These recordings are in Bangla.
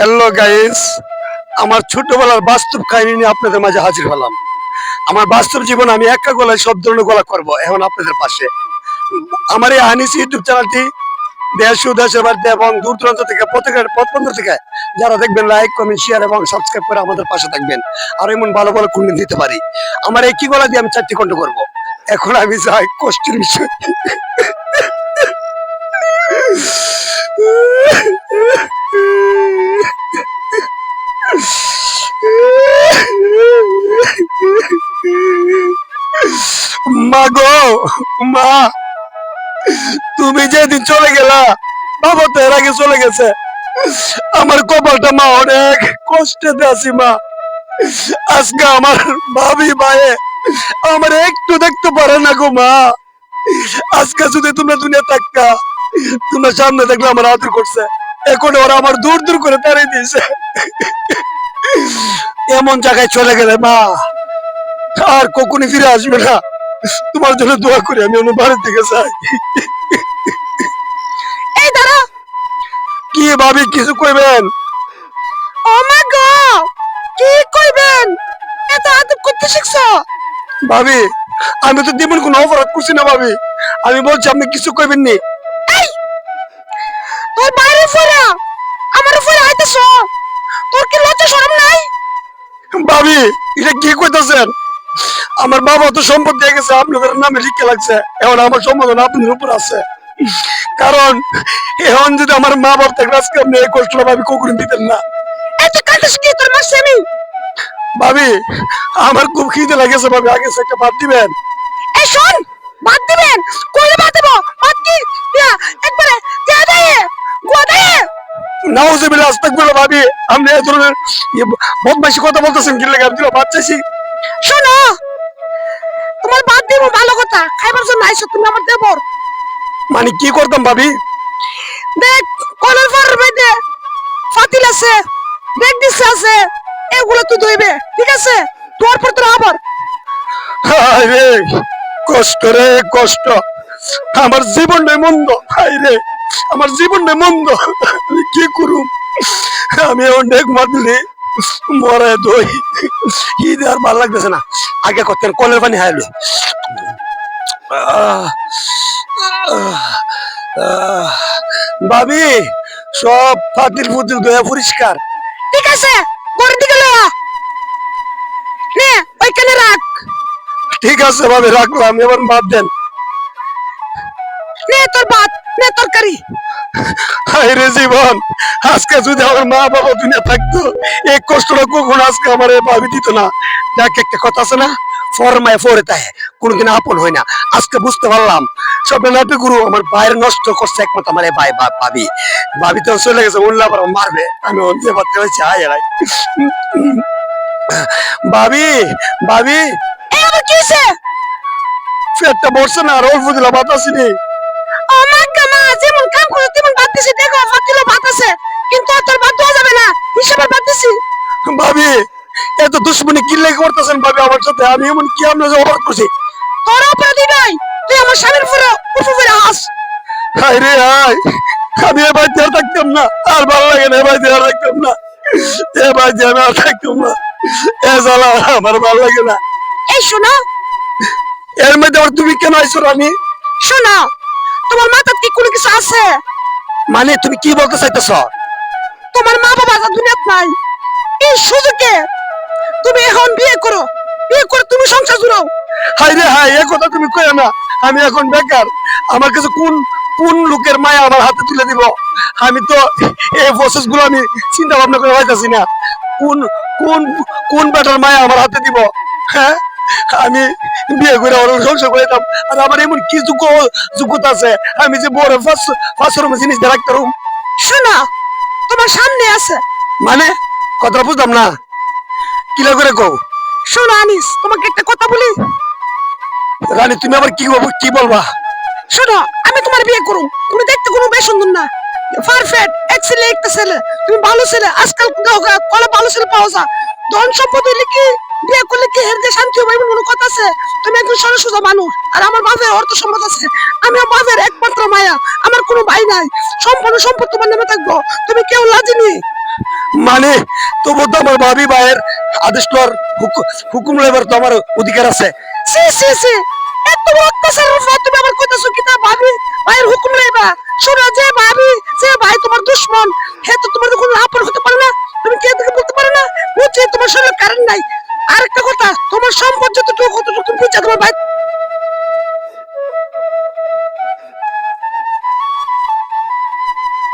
হ্যালো গাইস আমার ছোটবেলার বাস্তব কাহিনী নিয়ে আপনাদের মাঝে হাজির হলাম। আমার বাস্তব জীবন আমি একা গলায় সব ধরনের গলা করব, এখন আপনাদের পাশে। আমার এই হানিস ইউটিউব চ্যানেলটি দেশ ও দেশের বাড়িতে এবং দূর দূরান্ত থেকে প্রত্যেকের পথবন্ধ থেকে যারা দেখবেন লাইক কমেন্ট শেয়ার এবং সাবস্ক্রাইব করে আমাদের পাশে থাকবেন। আর এমন ভালো ভালো কুন্ডিন দিতে পারি। আমার কি গলা দিয়ে আমি চারটি কণ্ঠ করব? এখন আমি যাই কষ্টের বিষয়। মা গো, মা, তুমি যেদিন চলে গেলা, বাবা তো এর আগে চলে গেছে। আমার কপালটা মা অনেক কষ্টে আছি মা। আজকে আমার ভাবি ভাইয়ে আমার একটু দেখতে পারে না গো মা। আজকে যদি তোমরা দুনিয়া থাকা তোমরা সামনে দেখলে আমার আদর করছে। এখন ওরা আমার দূর দূর করে তাড়িয়ে দিয়েছে। এমন জায়গায় চলে গেলে মা আর কখনই ফিরে আসবে না। তোমার জন্য দোয়া করি আমি অন্য বাড়ির দিকে চাই এই দাঁড়া। কি ভাবি কিছু কইবেন? ও মা গো কি কইবেন? এত আদব করতে শিখছো? ভাবি আমি তো তেমন কোনো অপরাধ করছি না ভাবি। আমি বলছি আপনি কিছু কইবেন নি ভাবি এটা কি কইতাছেন? আমার বাবা তো সম্পদ দিয়ে গেছে আপনাদের নামে লিখে লাগছে। এখন আমার সম্বোধন আপনাদের উপর আছে। কারণ এখন যদি আমার মা বাবা থাকলে আজকে আপনি এই কষ্টটা ভাবি কখনো দিতেন না। ভাবি আমার খুব খিদে লাগেছে ভাবি আগে একটা ভাত দিবেন। এই শোন দিবেন? কইলে বাদ দেবো। বাদ কি? দিয়া একবারে দিয়া দেয় গোয়া দেয়। নাউজুবিল্লাহ আস্তাগফিরুল্লাহ ভাবি আপনি এই ধরনের ইয়ে বদমাইশি কথা বলতেছেন কি লাগে? আমি তো শোনো তোমার বাদ দিব ভালো কথা খাইবার জন্য আইছো তুমি আমার দেবর মানে কি করতাম ভাবি? দেখ কলের পর বেদে ফাতিল আছে দেখ দিছে আছে এগুলো তুই ধুইবে ঠিক আছে? তোর পর তোর আবার। রে কষ্ট রে কষ্ট। আমার জীবনটাই মন্দ হায় রে। আমার জীবনটাই মন্দ। কি করুম? আমি অনেক মারলি মরে দই। ঈদ আর ভালো লাগতেছে না। আগে করতেন কলের পানি হাইলো ভাবি সব ফাতিল ফুতিল দয়া পরিষ্কার। ঠিক আছে ঘরের দিকে লয়া নে ওইখানে রাখ। ঠিক আছে ভাবি রাখলাম। এবার বাদ দেন। নে তোর ভাত নে তরকারি। হায় রে জীবন আজকে যদি আমার মা বাবা দুনিয়া থাকতো এই কষ্টটা কখন আজকে আমার ভাবি দিত না। যাক একটা কথা আছে না ফরমায় ফরে তাই কোনদিন আপন হয় না। আজকে বুঝতে পারলাম সব নাটক গুরু আমার বাইরে নষ্ট করছে একমাত্র আমার ভাই ভাবি ভাবি। তো চলে গেছে উল্লা আবার মারবে। আমি অন্ধে পাত্রে হয়েছে হায় হায় ভাবি ভাবি। পেটটা বসছে না আর অল্প দিলা বাতাসি নেই। কামা করো তেমন বাদ দিছি দেখো ফাতিলে ভাত আছে কিন্তু তোর ভাত দেওয়া যাবে না হিসাবে বাদ দিছি। ভাবি এত দুশ্মনী কি লেগে করতেছেন ভাবি আমার সাথে? আমি এমন কি আমরা যে অপরাধ করছি? তোর অপরাধী নাই তুই আমার স্বামীর উপরে উপরে হাস হায় রে হায়। আমি এ বাড়িতে আর থাকতাম না আর ভালো লাগে না এ বাড়িতে আর থাকতাম না। এ বাড়িতে আমি আর থাকতাম না। এ জ্বালা আমার ভালো লাগে না। এই শোনো। এর মধ্যে আবার তুমি কেন আইছো রানী? শোনো তোমার মাথার কি কোনো কিছু আছে? মানে তুমি কি বলতে চাইতেছ? তোমার মা বাবা তো দুনিয়াত নাই এই সুযোগে তুমি এখন বিয়ে করো বিয়ে করে তুমি সংসার জুড়াও। হায় রে হায় এ কথা তুমি কই না। আমি এখন বেকার আমার কাছে কোন কোন লোকের মায়া আমার হাতে তুলে দিব? আমি তো এই প্রসেসগুলো আমি চিন্তা ভাবনা করে পাইতাছি না। কোন কোন কোন বেটার মায়া আমার হাতে দিব? হ্যাঁ? আমি বিয়ে করে সংসার করে দিতাম আর আমার এমন কি যোগ্য যোগ্যতা আছে? আমি যে বড় ফাঁস ফাঁসের জিনিস রাখতে পারব। শোনো তোমার সামনে আছে। মানে? কথা বুঝলাম না। কিলা করে কও? শোনো আনিস তোমাকে একটা কথা বলি। রানী তুমি আবার কি বলব কি বলবা? শোনো আমি তোমার বিয়ে করুম। তুমি দেখতে কোনো বেশ সুন্দর না। পারফেক্ট এক ছেলে একটা ছেলে। তুমি ভালো ছেলে আজকাল কলে ভালো ছেলে পাওয়া যায়। ধন সম্পদ হইলে কি বিয়ে করলে কি হেরদে শান্তি হবে এমন কোনো কথা আছে? তুমি একজন সরল সোজা মানুষ আর আমার বাপের অর্থ সম্পদ আছে। আমি আমার বাপের একমাত্র মায়া আমার কোনো ভাই নাই। সম্পূর্ণ সম্পদ তোমার নামে থাকব। তুমি কেউ লাজিনি মানে তবু তো আমার ভাবি ভাইয়ের আদেশ তোর হুকুম লেবার তো আমার অধিকার আছে। সি সি সি এত বড় অত্যাচারের তুমি আবার কইতাছো কি তা ভাবি ভাইয়ের হুকুম লইবা শোনো যে ভাবি যে ভাই তোমার দুশ্মন হে তো তোমার কোনো আপন হতে পারে না। তুমি কে থেকে বলতে পারো না? বুঝছি তোমার শরীরে কারেন্ট নাই আরেকটা কথা তোমার সম্পদ যতটুকু কতটুকু বুঝা তোমার ভাই।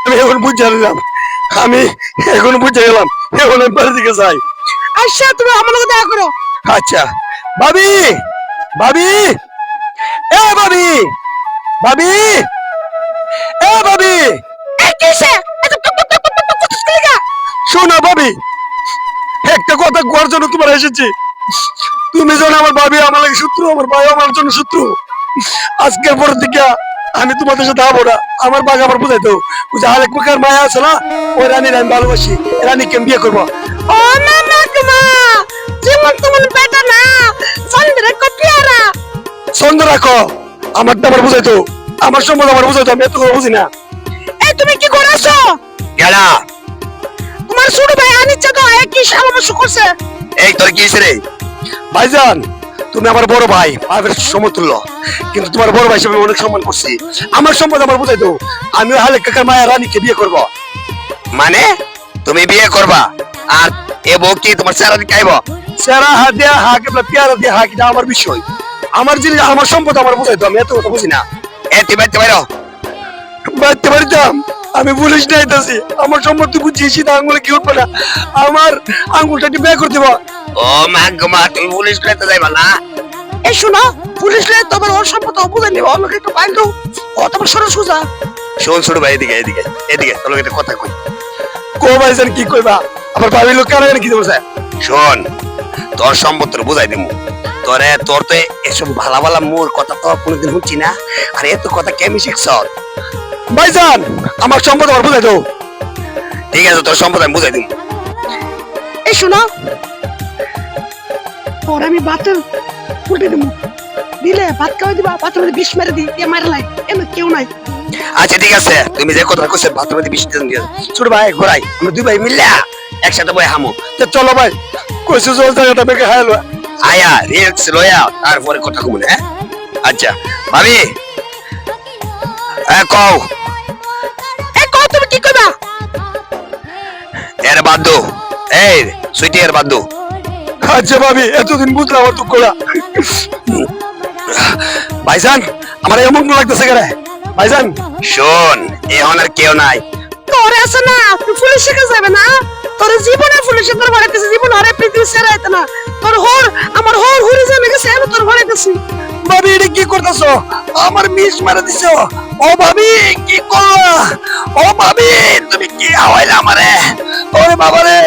আমি এখন বুঝে নিলাম। আমি এখন বুঝে গেলাম এখন আমি বাড়ি দিকে যাই। আচ্ছা তুমি আমার লগে দেখা করো। আচ্ছা। ভাবি! ভাবি! এ ভাবি! ভাবি! এ ভাবি! এই কিসে? শোনো ভাবি কথা কোয়ার জন্য তোমার এসেছি। তুমি যেন আমার ভাবি আমার লাগে শত্রু আমার ভাই আমার জন্য শত্রু। আজকের পর থেকে আমি তোমাদের সাথে হব না আমার বাঘ আমার বুঝাই দাও। বুঝা আরেক প্রকার মায়া আছে না ওই রানীর আমি ভালোবাসি রানীকে আমি বিয়ে করব। ও মামা তোমা! জীবন তোমার বেটা না রাখো। আমারটা আমার বুঝাইতো আমার সম্বন্ধে আমার বুঝাইতো আমি এত বুঝি না। এই তুমি কি করেছ? গেলা। ছোট ভাই আনিচ্ছে তো একই সামর্থ্য করছে? এই তোর কি রে? ভাইজান তুমি আমার বড় ভাই সমতুল্য। কিন্তু তোমার বড় ভাই হিসেবে অনেক সম্মান করছি। আমার সম্পদ আমার বুঝাই দাও। আমি হালে কাকার মায়া রানীকে বিয়ে করব। মানে? তুমি বিয়ে করবা? আর এ বউ কি তোমার চেহারা দিকে আইব? সেরা হা দেয়া হা কেবলা পেয়ারা দিয়ে হা কিনা আমার বিষয়। আমার জিনিস আমার সম্পদ আমার বুঝাই দাও আমি এত কথা বুঝি না। এ তুই বাইতে বাইরো বাড়তে পারিতাম আমি পুলিশ নাইতাছি আমার সম্পত্তি বুঝিয়েছি সিধা আঙ্গুলে কি উঠবে না? আমার আঙ্গুলটা বিয়ে করতে ও মা গো মা তুমি পুলিশ লাইতে যাইবা না। এই শোনো পুলিশ লে তোমার ওর সম্পদ বুঝে নিবে আমাকে একটু বাইল দাও। ও তোমার সরো সোজা। শোন ছোট ভাই এদিকে এদিকে এদিকে তোর একটা কথা কই। কো ভাইজান কি কইবা? আমার ভাবি লোক কারণে কি দেবো শোন তোর সম্পত্তি বুঝাই দিমু। তোরে তোর তো এসব ভালা ভালা মোর কথা তো কোনোদিন শুনছি না। আর এত কথা কেমি শিখছ ভাইজান আমার সম্পদ আমার বুঝাই দাও। ঠিক আছে তোর সম্পদ আমি বুঝাই দিমু। এই শোনো। ওর আমি ভাত উল্টে দেবো। দিলে ভাত খাওয়াই দিবা ভাতের মধ্যে বিষ মেরে দিই এ মারে লাই। এমন কেউ নাই। আচ্ছা ঠিক আছে তুমি যে কথা কইছো ভাতমতি বৃষ্টি দিয়ে ছোট ভাই ঘোরাই আমরা দুই ভাই মিললা একসাথে বই হামু। তো চলো ভাই কইছো জল জায়গাটা বেগে হাইলো আয়া রিল্যাক্স লয়া তারপরে কথা কমুন হ্যাঁ? আচ্ছা ভাবি হ্যাঁ কও। বাদ এই সুইটি এর বাদ আচ্ছা ভাবি এতদিন বুঝলাম আমার দুঃখ না ভাইজান আমার এমন লাগতেছে কেন? ভাইজান। শোন এখন আর কেউ নাই। তোরে আছে না কাছে যাবে না? তোর জীবনে পুলিশের তোর গেছে জীবন আরে পৃথিবী ছেড়ে আইতে না। তোর হোর আমার হোর হুরি জানে গেছে আমি তোর ঘরে গেছি। ভাবি এটা কি করতেছো? আমার মিস মারা দিছো। ও ভাবি কি করলা? ও ভাবি বাবারে,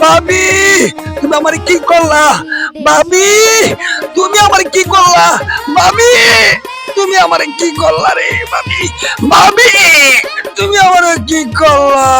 ভাবি, তুমি আমার কি করলা? ভাবি, তুমি আমার কি করলা? ভাবি, তুমি আমারে কি করলা রে, ভাবি? ভাবি, তুমি আমার কি করলা?